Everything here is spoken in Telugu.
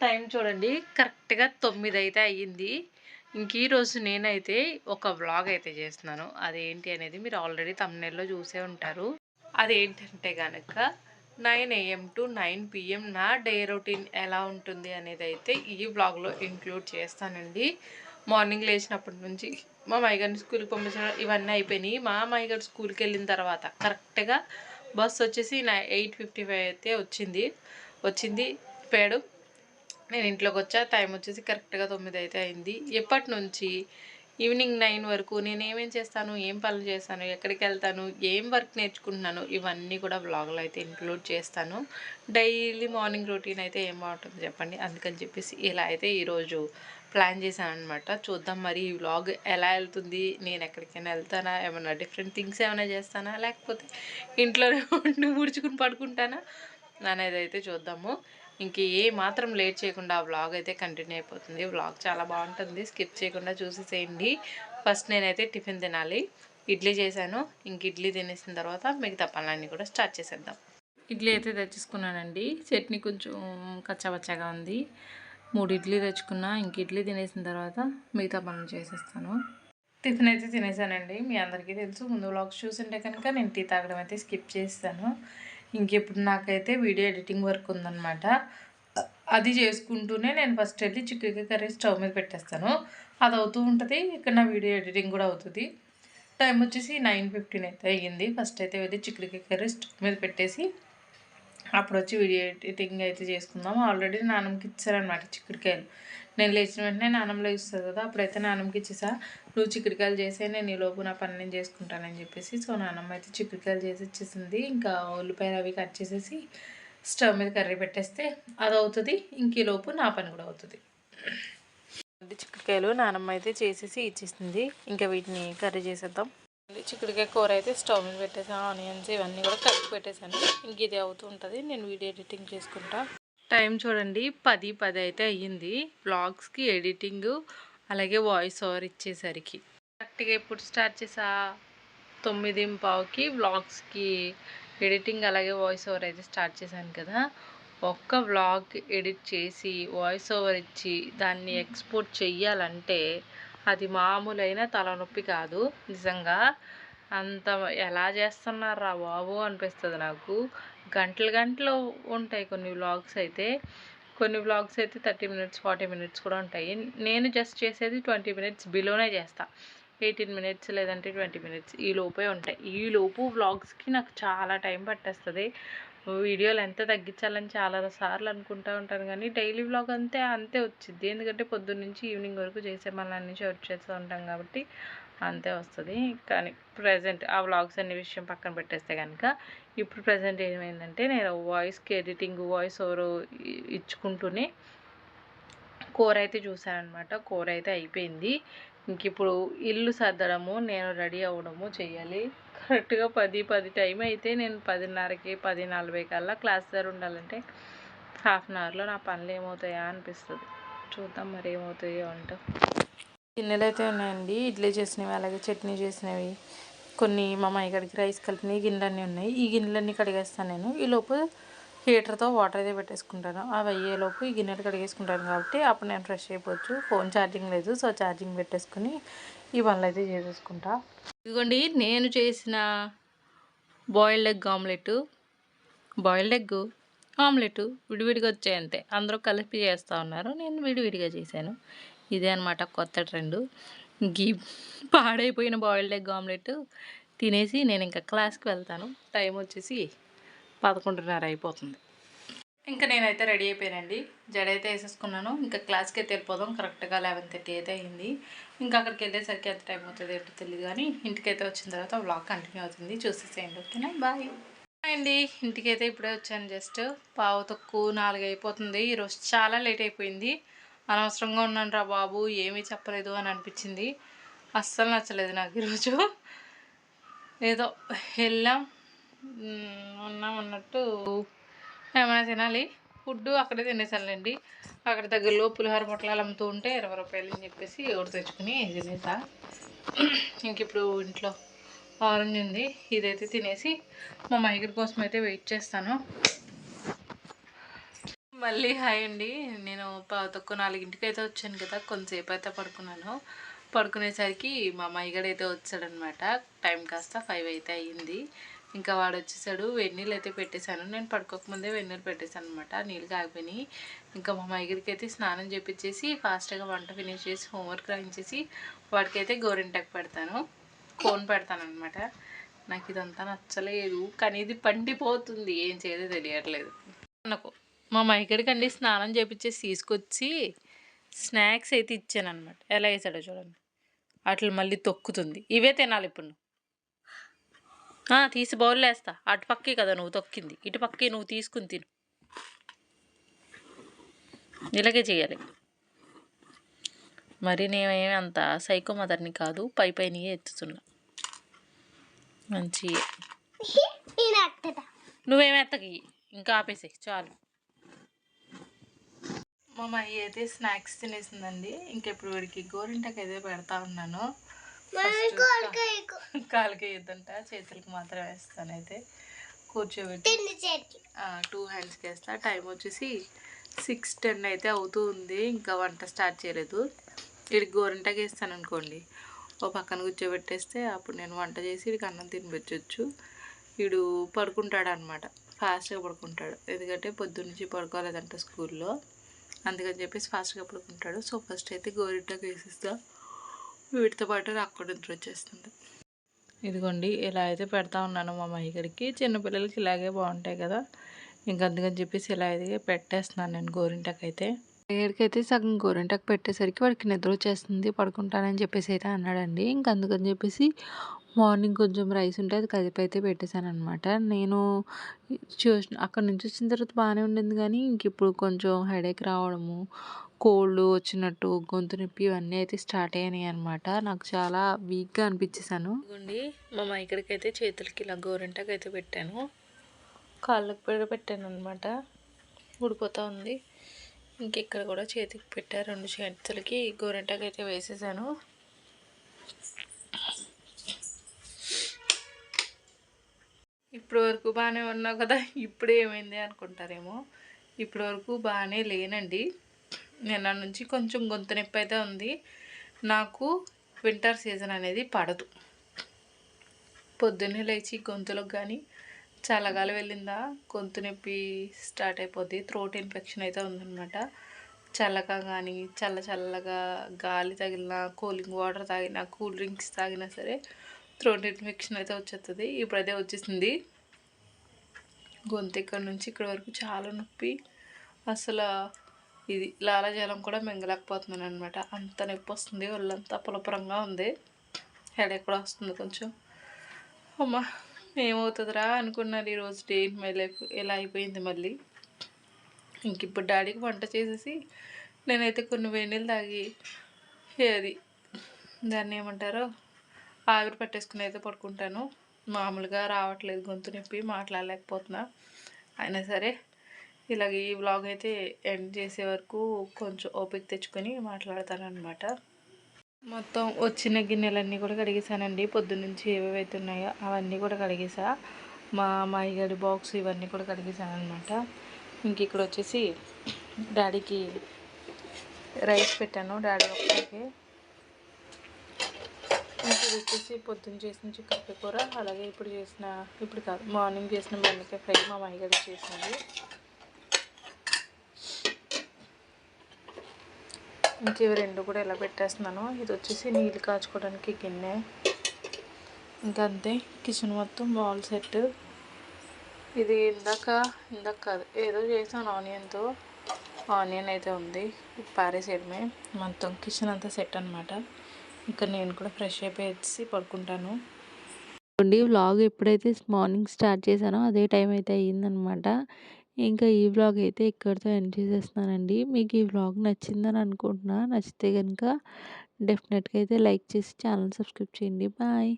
టైం చూడండి కరెక్ట్గా తొమ్మిది అయితే అయ్యింది. ఇంక ఈరోజు నేనైతే ఒక వ్లాగ్ అయితే చేస్తున్నాను. అదేంటి అనేది మీరు ఆల్రెడీ తమ్నెల్లో చూసే ఉంటారు. అదేంటంటే కనుక nine AM to nine PM నా డే రొటీన్ ఎలా ఉంటుంది అనేది అయితే ఈ వ్లాగ్లో ఇంక్లూడ్ చేస్తానండి. మార్నింగ్ లేచినప్పటి నుంచి మా మైగారిని స్కూల్కి పంపించడం ఇవన్నీ అయిపోయినాయి. మా మైగారు స్కూల్కి వెళ్ళిన తర్వాత కరెక్ట్గా బస్ వచ్చేసి నా ఎయిట్ ఫిఫ్టీ ఫైవ్ అయితే వచ్చింది. వచ్చింది పేడు నేను ఇంట్లోకి వచ్చా టైం వచ్చేసి కరెక్ట్గా తొమ్మిది అయితే అయింది. ఎప్పటి నుంచి ఈవినింగ్ నైన్ వరకు నేను ఏమేం చేస్తాను ఏం పనులు చేస్తాను ఎక్కడికి వెళ్తాను ఏం వర్క్ నేర్చుకుంటున్నాను ఇవన్నీ కూడా బ్లాగ్లో అయితే ఇంక్లూడ్ చేస్తాను. డైలీ మార్నింగ్ రొటీన్ అయితే ఏం బాగుంటుంది చెప్పండి? అందుకని చెప్పేసి ఇలా అయితే ఈరోజు ప్లాన్ చేశాను అనమాట చూద్దాం మరి ఈ వ్లాగ్ ఎలా వెళ్తుంది నేను ఎక్కడికైనా వెళ్తానా ఏమైనా డిఫరెంట్ థింగ్స్ ఏమైనా చేస్తానా లేకపోతే ఇంట్లోనే ఉండి ఊడ్చుకుని పడుకుంటానా అనేది అయితే చూద్దాము. ఇంక ఏ మాత్రం లేట్ చేయకుండా ఆ వ్లాగ్ అయితే కంటిన్యూ అయిపోతుంది. వ్లాగ్ చాలా బాగుంటుంది. స్కిప్ చేయకుండా చూసేసేయండి. ఫస్ట్ నేనైతే టిఫిన్ తినాలి. ఇడ్లీ చేశాను. ఇంక ఇడ్లీ తినేసిన తర్వాత మిగతా పనులన్నీ కూడా స్టార్ట్ చేసేద్దాం. ఇడ్లీ అయితే తెచ్చేసుకున్నానండి. చట్నీ కొంచెం కచ్చబచ్చగా ఉంది. మూడు ఇడ్లీ తెచ్చుకున్నా. ఇంక ఇడ్లీ తినేసిన తర్వాత మిగతా పనులు చేసేస్తాను. టిఫిన్ అయితే తినేసానండి. మీ అందరికీ తెలుసు. ముందు వ్లాగ్స్ చూసింటే కనుక నేను టీ తాగడం అయితే స్కిప్ చేస్తాను. ఇంకెప్పుడు నాకైతే వీడియో ఎడిటింగ్ వర్క్ ఉందన్నమాట. అది చేసుకుంటూనే నేను ఫస్ట్ వెళ్ళి చికెన్ కర్రీ స్టవ్ మీద పెట్టేస్తాను. అది అవుతూ ఉంటుంది ఇక్కడ నా వీడియో ఎడిటింగ్ కూడా అవుతుంది. టైం వచ్చేసి నైన్ ఫిఫ్టీన్ అయితే అయ్యింది. ఫస్ట్ అయితే వెళ్ళి చికెన్ కర్రీ స్టవ్ మీద పెట్టేసి అప్పుడు వచ్చి వీడియో ఎడిటింగ్ అయితే చేసుకుందాం. ఆల్రెడీ నాన్నకి ఇచ్చారనమాట చిక్కుడుకాయలు. నేను లేచిన వెంటనే నాన్నంలో ఇస్తుంది కదా అప్పుడైతే నాన్నకి ఇచ్చేసా. నువ్వు చిక్కుడుకాయలు చేసే నేను ఈ లోపు నా పని నేను చేసుకుంటానని చెప్పేసి. సో నాన్నమ్మ అయితే చిక్కుడుకాయలు చేసి ఇచ్చేసింది. ఇంకా ఉల్లిపాయలు అవి కట్ చేసేసి స్టవ్ మీద కర్రీ పెట్టేస్తే అది అవుతుంది. ఇంక ఈ లోపు నా పని కూడా అవుతుంది. చిక్కుడుకాయలు నానమ్మ అయితే చేసేసి ఇచ్చేసింది. ఇంకా వీటిని కర్రీ చేసేద్దాం. చిక్కుడుకాయ కూర అయితే స్టవ్ మీద పెట్టేసాను ఆనియన్స్ ఇవన్నీ కూడా కలిపి పెట్టేశాను. ఇంక ఇది అవుతూ ఉంటుంది. నేను వీడియో ఎడిటింగ్ చేసుకుంటా. టైం చూడండి. పది పది అయితే అయ్యింది. బ్లాగ్స్కి ఎడిటింగ్ అలాగే వాయిస్ ఓవర్ ఇచ్చేసరికి. కరెక్ట్గా ఎప్పుడు స్టార్ట్ చేసా? తొమ్మిది పావుకి వ్లాగ్స్కి ఎడిటింగ్ అలాగే వాయిస్ ఓవర్ అయితే స్టార్ట్ చేశాను కదా. ఒక్క వ్లాగ్ ఎడిట్ చేసి వాయిస్ ఓవర్ ఇచ్చి దాన్ని ఎక్స్పోర్ట్ చెయ్యాలంటే అది మామూలైన తలనొప్పి కాదు. నిజంగా అంత ఎలా చేస్తున్నారా బాబు అనిపిస్తుంది నాకు. గంటలు గంటలు ఉంటాయి కొన్ని వ్లాగ్స్ అయితే. కొన్ని వ్లాగ్స్ అయితే థర్టీ మినిట్స్ ఫార్టీ మినిట్స్ కూడా ఉంటాయి. నేను జస్ట్ చేసేది ట్వంటీ మినిట్స్ బిలోనే చేస్తా. ఎయిటీన్ మినిట్స్ లేదంటే ట్వంటీ మినిట్స్ ఈ లోపే ఉంటాయి. ఈ లోపు వ్లాగ్స్కి నాకు చాలా టైం పట్టేస్తుంది. వీడియోలు ఎంత తగ్గించాలని చాలా సార్లు అనుకుంటూ ఉంటాను కానీ డైలీ వ్లాగ్ అంతే అంతే వచ్చింది ఎందుకంటే పొద్దున్న నుంచి ఈవినింగ్ వరకు చేసే మళ్ళీ వర్క్ చేస్తూ ఉంటాం కాబట్టి అంతే వస్తుంది. కానీ ప్రజెంట్ ఆ వ్లాగ్స్ అనే విషయం పక్కన పెట్టేస్తే కనుక ఇప్పుడు ప్రజెంట్ ఏమైందంటే నేను వాయిస్కి ఎడిటింగ్ వాయిస్ ఓవర్ ఇచ్చుకుంటూనే కూర అయితే చూశానమాట కూర అయితే అయిపోయింది. ఇంక ఇప్పుడు ఇల్లు సర్దడము నేను రెడీ అవ్వడము చేయాలి కరెక్ట్గా పది పది టైం అయితే నేను పదిన్నరకి పది నలభై కల్లా క్లాస్ దగ్గర ఉండాలంటే హాఫ్ అన్ అవర్లో నా పనులు ఏమవుతాయా అనిపిస్తుంది. చూద్దాం మరి ఏమవుతాయో అంటూ. గిన్నెలు అయితే ఉన్నాయండి. ఇడ్లీ చేసినవి అలాగే చట్నీ చేసినవి కొన్ని మా మైగడికి రైస్ కలిపిన గిన్నెలన్నీ ఉన్నాయి. ఈ గిన్నెలన్నీ కడిగేస్తాను నేను. ఈ లోపు హీటర్తో వాటర్ అయితే పెట్టేసుకుంటాను. అవి అయ్యేలోపు ఈ గిన్నెలు కడిగేసుకుంటాను కాబట్టి అప్పుడు నేను ఫ్రెష్ అయిపోవచ్చు. ఫోన్ ఛార్జింగ్ లేదు సో ఛార్జింగ్ పెట్టేసుకుని ఈ పనులు అయితే చేసేసుకుంటా. ఇదిగోండి నేను చేసిన boiled egg omelette. Boiled egg omelette విడివిడిగా వచ్చాయి అంతే. అందరూ కలిపి చేస్తూ ఉన్నారు. నేను విడివిడిగా చేశాను. ఇదే అనమాట కొత్త ట్రెండ్. గీ పాడైపోయిన బాయిల్డ్ ఎగ్ ఆమ్లెట్ తినేసి నేను ఇంకా క్లాస్కి వెళ్తాను. టైం వచ్చేసి పదకొండున్నర అయిపోతుంది. ఇంకా నేనైతే రెడీ అయిపోయానండి. జడ అయితే వేసేసుకున్నాను. ఇంకా క్లాస్కి అయితే వెళ్ళిపోదాం. కరెక్ట్గా లెవెన్ థర్టీ అయితే అయింది. ఇంకా అక్కడికి వెళ్ళేసరికి ఎంత టైం అవుతుంది ఏంటో తెలియదు కానీ ఇంటికైతే వచ్చిన తర్వాత వ్లాగ్ కంటిన్యూ అవుతుంది. చూసేసేయండి. ఓకేనా? బాయ్. అండి. ఇంటికైతే ఇప్పుడే వచ్చాను జస్ట్. పావు తక్కువ నాలుగు అయిపోతుంది. ఈరోజు చాలా లేట్ అయిపోయింది. అనవసరంగా ఉన్నాను రా బాబు ఏమీ చెప్పలేదు అని అనిపించింది. అస్సలు నచ్చలేదు నాకు ఈరోజు. ఏదో వెళ్ళాం ఉన్నాం అన్నట్టు. ఏమైనా తినాలి? ఫుడ్ అక్కడే తినేసానులేండి. అక్కడ దగ్గరలో పులిహోర పొట్లాలు అమ్ముతూ ఉంటే ఇరవై రూపాయలు అని చెప్పేసి ఎవరు తెచ్చుకుని తినేసా. ఇంక ఇప్పుడు ఇంట్లో ఆరెంజ్ ఉంది. ఇదైతే తినేసి మా మైగర్ కోసం అయితే వెయిట్ చేస్తాను. మళ్ళీ హాయ్ అండి. నేను తక్కువ నాలుగింటికి అయితే వచ్చాను కదా కొంతసేపు అయితే పడుకున్నాను. పడుకునేసరికి మా అమ్మాయిగడు అయితే వచ్చాడనమాట టైం కాస్త ఫైవ్ అయితే అయ్యింది. ఇంకా వాడు వచ్చేసాడు వెన్నీళ్ళు అయితే పెట్టేశాను. నేను పడుకోకముందే వెన్నీళ్ళు పెట్టేశాను అనమాట నీళ్ళు కాగిపోయినాయి ఇంకా మా అమ్మాయిగడికి అయితే స్నానం చేపించేసి ఫాస్ట్గా వంట ఫినిష్ చేసి హోంవర్క్ రాయించేసి వాడికైతే గోరింటాకు పెడతాను. కోన్ పెడతాను అనమాట నాకు ఇదంతా నచ్చలేదు. కానీ ఇది పండిపోతుంది. ఏం చేయదో తెలియట్లేదు. అనుకో మా మైకడికి అండి స్నానం చేపించేసి తీసుకొచ్చి స్నాక్స్ అయితే ఇచ్చాను అనమాట ఎలా వేసాడో చూడండి. అట్లా మళ్ళీ తొక్కుతుంది. ఇవే తినాలి ఇప్పుడు తీసి బౌల్ వేస్తా. అటు పక్కే కదా నువ్వు తొక్కింది. ఇటు పక్కే నువ్వు తీసుకుని తిను. ఇలాగే చేయాలి. మరి నేనేమి అంత సైకో మదర్ని కాదు పై పైన ఎత్తుతున్నా. మంచి నువ్వేమి ఎత్తకి? ఇంకా ఆపేసే చాలు. మా మహి అయితే స్నాక్స్ తినేసిందండి. ఇంకెప్పుడు వాడికి గోరింటకి అయితే పెడతా ఉన్నాను. కాలుకి వేయద్దంట చేతులకి మాత్రం వేస్తాను అయితే. కూర్చోబెట్టి టూ హ్యాండ్స్కి వేస్తా. టైం వచ్చేసి సిక్స్ టెన్ అయితే అవుతూ ఉంది. ఇంకా వంట స్టార్ట్ చేయలేదు. వీడికి గోరింటకి వేస్తాను అనుకోండి. ఓ పక్కన కూర్చోబెట్టేస్తే అప్పుడు నేను వంట చేసి వీడికి అన్నం తినిపించవచ్చు వీడు పడుకుంటాడు అనమాట ఫాస్ట్గా పడుకుంటాడు. ఎందుకంటే పొద్దున్నుంచి పడుకోలేదంట స్కూల్లో. అందుకని చెప్పేసి ఫాస్ట్గా పడుకుంటాడు. సో ఫస్ట్ అయితే గోరింటకు వేసిస్తా వీటితో పాటు నాకు కూడా నిద్ర వచ్చేస్తుంది. ఇదిగోండి ఇలా అయితే పెడతా ఉన్నాను మా మహిగడికి చిన్నపిల్లలకి ఇలాగే బాగుంటాయి కదా. ఇంక అందుకని చెప్పేసి ఇలా అయితే పెట్టేస్తున్నాను నేను గోరింటకు ఏడికైతే సగం గోరింటకు పెట్టేసరికి వాడికి నిద్ర వచ్చేస్తుంది పడుకుంటానని చెప్పేసి అయితే అన్నాడండి. ఇంక అందుకని చెప్పేసి మార్నింగ్ కొంచెం రైస్ ఉంటే అది కదిపి అయితే పెట్టేశాను అనమాట నేను చూసిన అక్కడ నుంచి వచ్చిన తర్వాత బాగానే ఉండింది కానీ ఇంక ఇప్పుడు కొంచెం హెడేక్ రావడము కోల్డ్ వచ్చినట్టు గొంతు నొప్పి ఇవన్నీ అయితే స్టార్ట్ అయినాయి అనమాట నాకు చాలా వీక్గా అనిపించేసాను ఇదిగోండి మా ఇక్కడికైతే చేతులకి ఇలా గోరింటాకు అయితే పెట్టాను. కాళ్ళకి పెట్టాను అనమాట ఊడిపోతూ ఉంది. ఇంకెక్కడ కూడా చేతికి పెట్టా రెండు చేతులకి. గోరెంటాకు అయితే వేసేసాను. ఇప్పటి వరకు బాగానే ఉన్నావు కదా? ఇప్పుడు ఏమైంది అనుకుంటారేమో. ఇప్పటి వరకు బాగానే లేనండి. నిన్న నుంచి కొంచెం గొంతు నొప్పి అయితే ఉంది. నాకు వింటర్ సీజన్ అనేది పడదు. పొద్దున్నే లేచి గొంతులకు కానీ చల్లగాలి వెళ్ళిందా? గొంతు నొప్పి స్టార్ట్ అయిపోద్ది. థ్రోట్ ఇన్ఫెక్షన్ అయితే ఉందన్నమాట. చల్లగా కానీ చల్ల చల్లగా గాలి తగిలిన కూలింగ్ వాటర్ తాగినా కూల్ డ్రింక్స్ తాగినా సరే థ్రోట్ ఇన్ఫెక్షన్ అయితే వచ్చేస్తుంది ఇప్పుడు అదే వచ్చేసింది. గొంతు ఇక్కడ నుంచి ఇక్కడ వరకు చాలా నొప్పి. అసలు ఇది లాలాజలం కూడా మింగలేకపోతున్నాను అనమాట అంత నొప్పి వస్తుంది. ఒళ్ళంతా పులపురంగా ఉంది. హెడేక్ కూడా వస్తుంది కొంచెం. అమ్మా! ఏమవుతుందిరా అనుకున్నాను ఈరోజు డే ఇన్ మై లైఫ్ ఎలా అయిపోయింది మళ్ళీ. ఇంక ఇప్పుడు డాడీకి వంట చేసేసి నేనైతే కొన్ని వేణులు తాగి అది దాన్ని ఏమంటారో ఆవిరి పట్టేసుకుని అయితే పడుకుంటాను. మామూలుగా రావట్లేదు గొంతు నొప్పి మాట్లాడలేకపోతున్నా. అయినా సరే ఇలాగ ఈ వ్లాగ్ అయితే ఎండ్ చేసే వరకు కొంచెం ఓపిక తెచ్చుకొని మాట్లాడతాను అనమాట మొత్తం వచ్చిన గిన్నెలన్నీ కూడా కడిగేసానండి పొద్దున్నుంచి ఏవేవైతే ఉన్నాయో అవన్నీ కూడా కడిగేసా. మా మాయిగడి బాక్స్ ఇవన్నీ కూడా కడిగేసాను అనమాట ఇంక ఇక్కడ వచ్చేసి డాడీకి రైస్ పెట్టాను. డాడీ ఒక్కడికి. ఇక్కడ వచ్చేసి పొద్దున్న చేసిన చికెన్ కూర అలాగే ఇప్పుడు చేసిన ఇప్పుడు కాదు మార్నింగ్ చేసిన బెండకాయ ఫ్రై మా మాయిగడి చేసింది. ఇంక ఇవి రెండు కూడా ఇలా పెట్టేస్తున్నాను. ఇది వచ్చేసి నీళ్ళు కాచుకోవడానికి గిన్నె. ఇంకా అంతే. కిచెన్ మొత్తం వాల్ సెట్. ఇది ఇందాక ఇందాక కాదు ఏదో చేసాను ఆనియన్తో. ఆనియన్ అయితే ఉంది. పారేసేయడమే మొత్తం కిచెన్ అంతా సెట్ అనమాట ఇంకా నేను కూడా ఫ్రెష్ అయిపోయి పడుకుంటాను. వ్లాగ్ ఎప్పుడైతే మార్నింగ్ స్టార్ట్ చేశానో అదే టైం అయితే అయ్యిందనమాట ఇంకా ఈ వ్లాగ్ అయితే ఇక్కడితో ఎండ్ చేసేస్తున్నానండి. మీకు ఈ వ్లాగ్ నచ్చిందని అనుకుంటున్నా. నచ్చితే కనుక డెఫినెట్గా అయితే లైక్ చేసి ఛానల్ సబ్స్క్రైబ్ చేయండి. బాయ్.